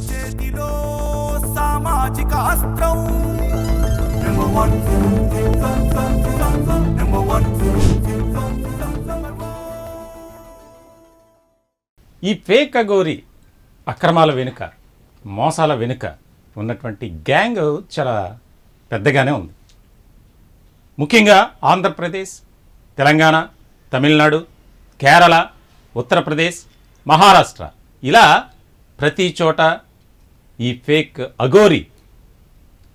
చేతిలో సామాజిక అస్త్రం ఈ ఫేక్ అగోరి అక్రమాల వెనుక మోసాల వెనుక ఉన్నటువంటి గ్యాంగ్ చాలా పెద్దగానే ఉంది ముఖ్యంగా ఆంధ్రప్రదేశ్ తెలంగాణ తమిళనాడు కేరళ ఉత్తరప్రదేశ్ మహారాష్ట్ర ఇలా ప్రతి చోట ఈ ఫేక్ అగోరి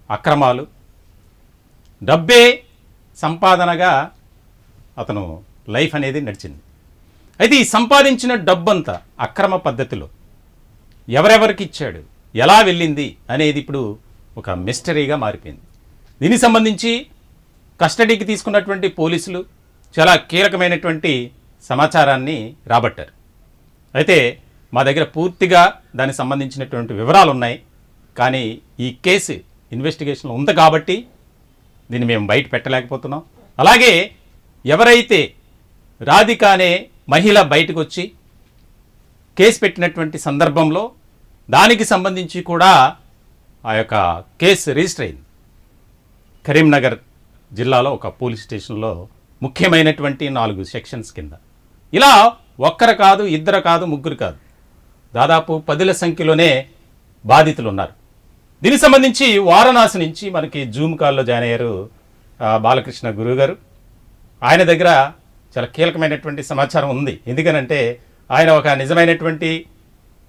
అక్రమాలు డబ్బే సంపాదనగా అతను లైఫ్ అనేది నడిచింది. అయితే ఈ సంపాదించిన డబ్బంతా అక్రమ పద్ధతిలో ఎవరెవరికి ఇచ్చాడు ఎలా వెళ్ళింది అనేది ఇప్పుడు ఒక మిస్టరీగా మారిపోయింది. దీనికి సంబంధించి కస్టడీకి తీసుకున్నటువంటి పోలీసులు చాలా కీలకమైనటువంటి సమాచారాన్ని రాబట్టారు. అయితే మా దగ్గర పూర్తిగా దానికి సంబంధించినటువంటి వివరాలు ఉన్నాయి కానీ ఈ కేసు ఇన్వెస్టిగేషన్లో ఉంది కాబట్టి దీన్ని మేము బయట పెట్టలేకపోతున్నాం. అలాగే ఎవరైతే రాధికానే మహిళ బయటకు వచ్చి కేసు పెట్టినటువంటి సందర్భంలో దానికి సంబంధించి కూడా ఆ యొక్క కేసు రిజిస్టర్ అయింది. కరీంనగర్ జిల్లాలో ఒక పోలీస్ స్టేషన్లో ముఖ్యమైనటువంటి నాలుగు సెక్షన్స్ కింద. ఇలా ఒక్కరు కాదు ఇద్దరు కాదు ముగ్గురు కాదు. దాదాపు పదుల సంఖ్యలోనే బాధితులు ఉన్నారు దీనికి సంబంధించి వారణాసి నుంచి మనకి జూమ్ కాల్లో జాయిన్ అయ్యారు బాలకృష్ణ గురువు గారు ఆయన దగ్గర చాలా కీలకమైనటువంటి సమాచారం ఉంది. ఎందుకనంటే ఆయన ఒక నిజమైనటువంటి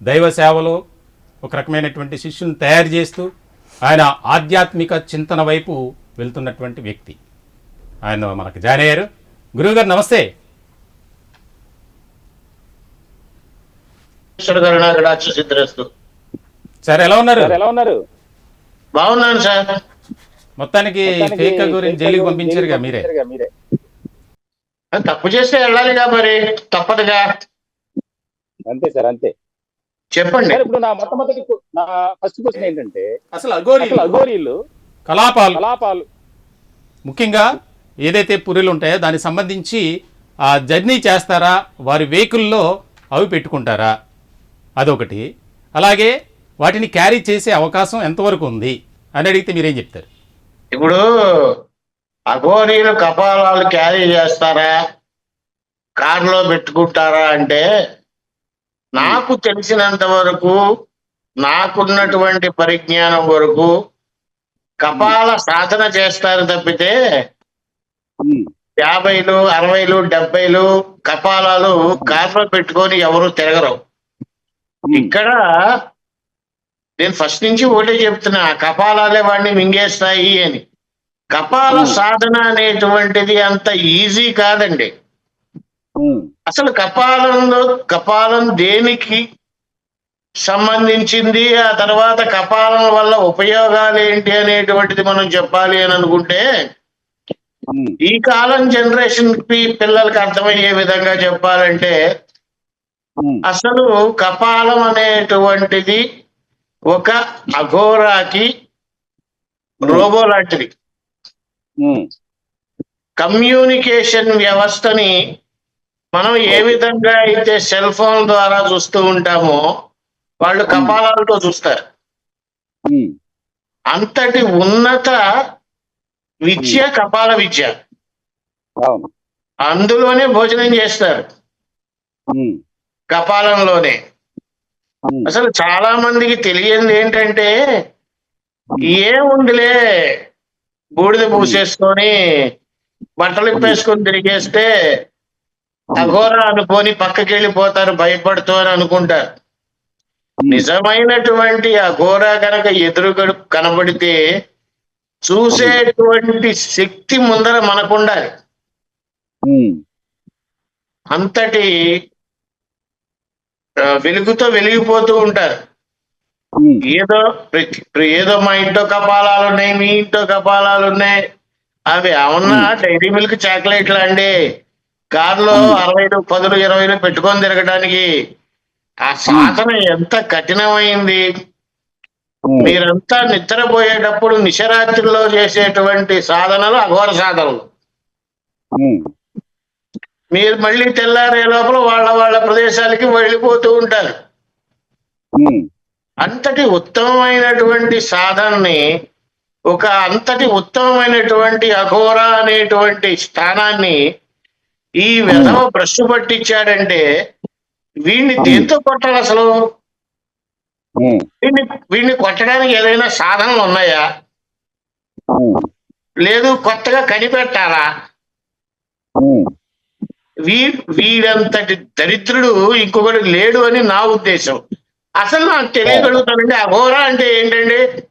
దైవ సేవలో ఒక రకమైనటువంటి శిష్యుని తయారు చేస్తూ ఆయన ఆధ్యాత్మిక చింతన వైపు వెళ్తున్నటువంటి వ్యక్తి. ఆయన మనకు జాయిన్ అయ్యారు. గురువుగారు నమస్తే. సార్ ఎలా ఉన్నారు? ఎలా ఉన్నారు? బాగున్నాను సార్. మొత్తానికి ఫేక్ గురించి జైలుకి పంపించారుగా మీరే? మీరే. తప్పు చేస్తే వెళ్ళాలిగా మరి. తప్పదుగా. అంతే సార్ అంతే. చెప్పండి. ఇప్పుడు నా మొట్టమొదటి నా ఫస్ట్ క్వశ్చన్ ఏంటంటే అసలు అఘోరి అసలు అఘోరీలు కలాపాలు. కలాపాలు. ముఖ్యంగా ఏదైతే పుర్రెలు ఉంటాయో దానికి సంబంధించి ఆ జర్నీ చేస్తారా? వారి వెహికల్లో అవి పెట్టుకుంటారా? అదొకటి. అలాగే వాటిని క్యారీ చేసే అవకాశం ఎంతవరకు ఉంది? అని అడిగితే మీరేం చెప్తారు? ఇప్పుడు అఘోరీలు కపాలాలు క్యారీ చేస్తారా? కారులో పెట్టుకుంటారా అంటే నాకు తెలిసినంత వరకు నాకున్నటువంటి పరిజ్ఞానం వరకు కపాల సాధన చేస్తారు తప్పితే యాభైలు అరవైలు డెబ్బైలు కపాలాలు కార్లో పెట్టుకొని ఎవరు తిరగరు. ఇక్కడ నేను ఫస్ట్ నుంచి ఒకటే చెప్తున్నా కపాలాలే వాడిని మింగేస్తాయి అని. కపాల. సాధన అనేటువంటిది అంత ఈజీ కాదండి. అసలు కపాలంలో కపాలం దేనికి సంబంధించింది? ఆ తర్వాత కపాలం వల్ల ఉపయోగాలు ఏంటి అనేటువంటిది మనం చెప్పాలి అని అనుకుంటే ఈ కాలం జనరేషన్కి పిల్లలకి అర్థమయ్యే విధంగా చెప్పాలంటే అసలు కపాలం అనేటువంటిది ఒక అఘోరాకి రోబో లాంటిది. కమ్యూనికేషన్ వ్యవస్థని మనం ఏ విధంగా అయితే సెల్ ఫోన్ ద్వారా చూస్తూ ఉంటామో వాళ్ళు కపాలాలతో చూస్తారు. అంతటి ఉన్నత విద్య కపాల విద్య. అందులోనే భోజనం చేస్తారు. కపాలంలోనే. అసలు చాలా మందికి తెలియంది ఏంటంటే ఏముందిలే బూడిద పూసేసుకొని బట్టలు ఇప్పేసుకొని తిరిగేస్తే అఘోర అనుకొని పక్కకి వెళ్ళిపోతారు భయపడుతూ అని అనుకుంటారు నిజమైనటువంటి అఘోర కనుక ఎదురుగా కనబడితే చూసేటువంటి శక్తి ముందర మనకుండాలి. అంతటి వెలుగుతో వెలిగిపోతూ ఉంటారు. ఏదో ఏదో మా ఇంట్లో కపాలాలు ఉన్నాయి మీ ఇంట్లో కపాలాలు ఉన్నాయి. అవి అవునా డైరీ మిల్క్ చాక్లెట్లు అండి. కారులో అరవైలు పదులు ఇరవైలు పెట్టుకొని తిరగడానికి ఆ సాధన ఎంత కఠినమైంది. మీరంతా నిద్రపోయేటప్పుడు నిశరాత్రిలో చేసేటువంటి సాధనలు అఘోర సాధనలు. మీరు మళ్ళీ తెల్లారే లోపల వాళ్ళ వాళ్ళ ప్రదేశాలకి వెళ్ళిపోతూ ఉంటారు. అంతటి ఉత్తమమైనటువంటి సాధనని ఒక అంతటి ఉత్తమమైనటువంటి అఘోర అనేటువంటి స్థానాన్ని ఈ విధవ భ్రష్టు పట్టించాడంటే వీడిని దేంతో కొట్టాలి అసలు? వీడిని వీడిని కొట్టడానికి ఏదైనా సాధనలు ఉన్నాయా? లేదు కొత్తగా కనిపెట్టాలా? వీ వీడంతటి దరిద్రుడు ఇంకొకటి లేడు అని నా ఉద్దేశం. అసలు నాకు తెలియగలుగుతానండి. అఘోర అంటే ఏంటండి?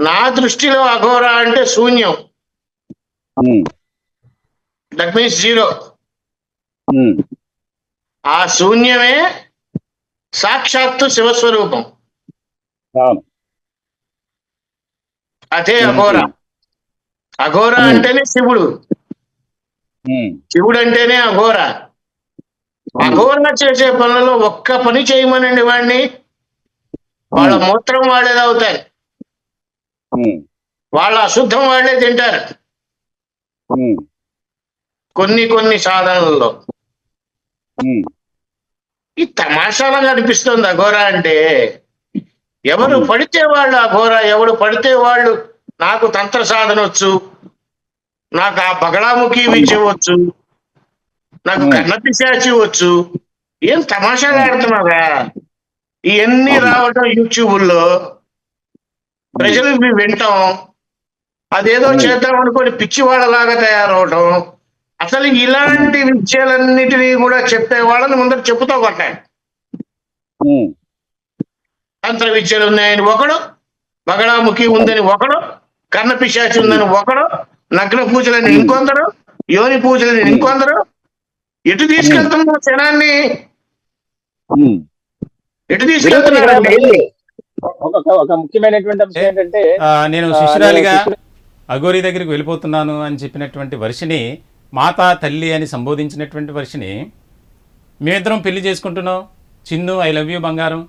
నా దృష్టిలో అఘోర అంటే శూన్యం. That means zero. ఆ శూన్యమే సాక్షాత్తు శివస్వరూపం. అదే అఘోర. అఘోర అంటేనే శివుడు. శివుడు అంటేనే అఘోర. అఘోర చేసే పనులలో ఒక్క పని చేయమనండి వాడిని వాళ్ళ మూత్రం వాళ్ళే ఉమ్, వాళ్ళ అశుద్ధం వాళ్ళే తింటారు. కొన్ని కొన్ని సాధనల్లో. ఈ తమాషాలుగా అనిపిస్తుంది అఘోర అంటే ఎవరు పడితే వాళ్ళు అఘోర ఎవడు పడితే వాళ్ళు నాకు తంత్ర సాధన వచ్చు నాకు ఆ బగళాముఖి విద్య వచ్చు. నాకు కన్నపిశాచి వచ్చు. ఏం తమాషాగా ఆడుతున్నారా ఇవన్నీ రావటం యూట్యూబుల్లో ప్రజలు ఇవి వింటాం. అదేదో చేద్దాం అనుకొని పిచ్చి వాళ్ళలాగా తయారవటం. అసలు ఇలాంటి విద్యలన్నిటినీ కూడా చెప్పే వాళ్ళని ముందర చెప్పుతో కొట్టాలి. ఉమ్, తంత్ర విద్యలు ఉన్నాయని ఒకడు బగడాముఖి ఉందని ఒకడు కర్ణ పిశాచి ఉందని ఒకడు నగ్న పూజలని ఇంకొందరు యోని పూజలని ఇంకొందరు. ఎటు తీసుకెళ్తున్నారు జనాన్ని ఉమ్. ఎటు ఇక్కడ తీసుకెళ్తున్నారండి ఒక ముఖ్యమైనటువంటి అంశం ఏంటంటే నేను శిష్యురాలిగా అఘోరి దగ్గరికి వెళ్ళిపోతున్నాను అని చెప్పినటువంటి వర్షిని మాతా తల్లి అని సంబోధించినటువంటి వర్షిని మేమిద్దరం పెళ్ళి చేసుకుంటున్నాం. చిన్ను ఐ లవ్ యూ బంగారం.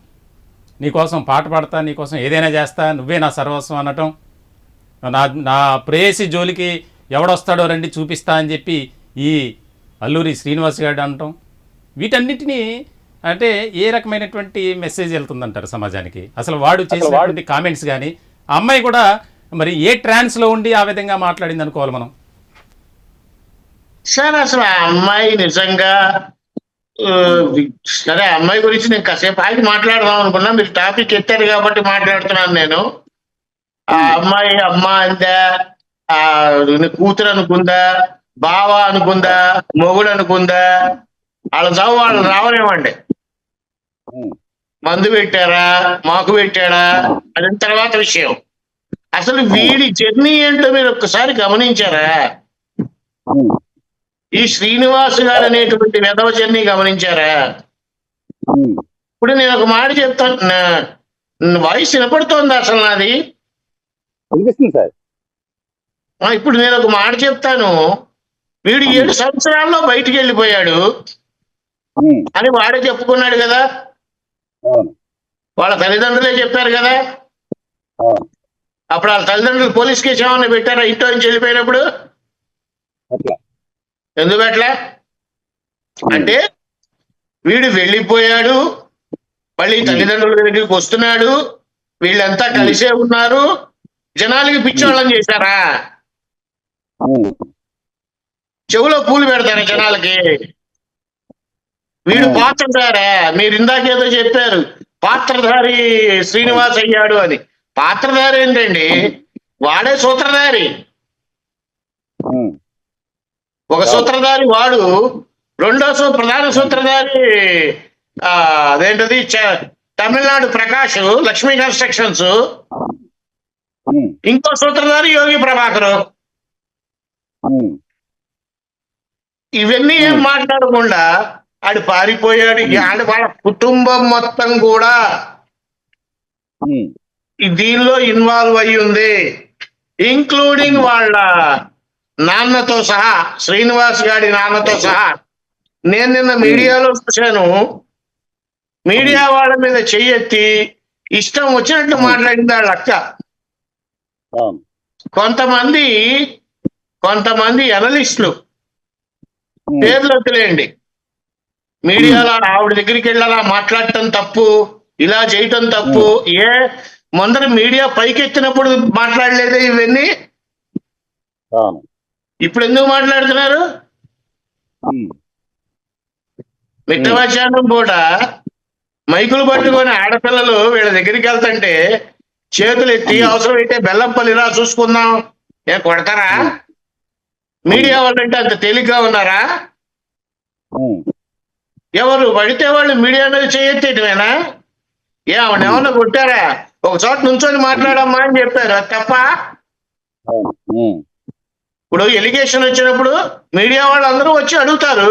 నీకోసం పాట పాడతా నీకోసం ఏదైనా చేస్తా నువ్వే నా సర్వస్వం అనటం. నా నా ప్రేయసి జోలికి ఎవడొస్తాడో రండి చూపిస్తా అని చెప్పి ఈ అల్లూరి శ్రీనివాస్ గారు అనటం. వీటన్నిటినీ అంటే ఏ రకమైనటువంటి మెసేజ్ వెళ్తుందంటారు సమాజానికి? అసలు వాడు చేసినటువంటి కామెంట్స్ కానీ అమ్మాయి కూడా మరి ఏ ట్రాన్స్లో ఉండి ఆ విధంగా మాట్లాడింది అనుకోవాలి మనం? సార్ అసలు ఆ అమ్మాయి నిజంగా సరే అమ్మాయి గురించి నేను కాసేపు ఆగి మాట్లాడదాం అనుకున్నా. మీరు టాపిక్ ఎత్తారు కాబట్టి మాట్లాడుతున్నాను నేను. ఆ అమ్మాయి అమ్మ అందా? ఆ కూతురు అనుకుందా? బావ అనుకుందా? మొగుడు అనుకుందా? వాళ్ళ చావు వాళ్ళు రావలేమండి మందు పెట్టారా? మాకు పెట్టాడా? అది తర్వాత విషయం. అసలు వీడి జర్నీ ఏంటో మీరు ఒక్కసారి గమనించారా? ఈ శ్రీనివాస్ గారు అనేటువంటి వెధవ జర్నీ గమనించారా. ఇప్పుడు నేను ఒక మాట చెప్తాను వాయిస్ వినపడుతోంది అసలు నాది. వినిపిస్తుంది సార్. ఇప్పుడు నేను ఒక మాట చెప్తాను. వీడు ఏడు సంవత్సరాల్లో బయటికి వెళ్ళిపోయాడు. అని వాడే చెప్పుకున్నాడు కదా. వాళ్ళ తల్లిదండ్రులే చెప్పారు కదా. అప్పుడు వాళ్ళ తల్లిదండ్రులు పోలీస్ కేసు ఏమన్నా పెట్టారా ఇంట్లో నుంచి వెళ్ళిపోయినప్పుడు? ఎందుకు అట్లా? అంటే వీడు వెళ్ళిపోయాడు. మళ్ళీ తల్లిదండ్రుల దగ్గరికి వస్తున్నాడు. వీళ్ళంతా కలిసే ఉన్నారు. జనాలకి పిచ్చోళ్ళని చేశారా? చెవులో పూలు పెడతారా జనాలకి? వీడు పాత్రధారా మీరు ఇందాకేదో చెప్పారు పాత్రధారి శ్రీనివాస్ అయ్యాడు అని. పాత్రధారి ఏంటండి? వాడే సూత్రధారి. ఒక సూత్రధారి వాడు రెండో సూ ప్రధాన సూత్రధారి అదేంటది? తమిళనాడు ప్రకాష్ లక్ష్మీ కన్స్ట్రక్షన్స్. ఇంకో సూత్రధారి యోగి ప్రభాకర్. ఇవన్నీ ఏం మాట్లాడకుండా ఆడు పారిపోయాడు ఆడ వాళ్ళ కుటుంబం మొత్తం కూడా దీనిలో ఇన్వాల్వ్ అయి ఉంది. ఇంక్లూడింగ్ వాళ్ళ నాన్నతో సహా శ్రీనివాస్ గారి నాన్నతో సహా. నేను నిన్న మీడియాలో చూశాను. మీడియా వాళ్ళ మీద చెయ్యెత్తి ఇష్టం వచ్చినట్టు మాట్లాడింది వాళ్ళ అక్క. కొంతమంది కొంతమంది అనలిస్టులు పేర్లు వదిలేయండి. మీడియాలో ఆవిడ దగ్గరికి వెళ్ళి అలా మాట్లాడటం తప్పు ఇలా చేయటం తప్పు ఏ ముందర మీడియా పైకెత్తినప్పుడు మాట్లాడలేదే ఇవన్నీ? ఇప్పుడు ఎందుకు మాట్లాడుతున్నారు? మిట్టవచ్చానం పూట మైకులు పట్టుకొని ఆడపిల్లలు వీళ్ళ దగ్గరికి వెళ్తుంటే చేతులు ఎత్తి అవసరమైతే బెల్లంపల్లిరా చూసుకుందాం. ఏ కొడతారా? మీడియా వాళ్ళంటే అంత తేలిగ్గా ఉన్నారా? ఎవరు పడితే వాళ్ళు మీడియా మీద చేయెత్తేటమేనా ఏ ఆవిడ ఏమన్నా కొట్టారా? ఒక చోట నుంచొని మాట్లాడమ్మా అని చెప్పారు తప్ప? ఇప్పుడు ఎలిగేషన్ వచ్చినప్పుడు మీడియా వాళ్ళందరూ వచ్చి అడుగుతారు.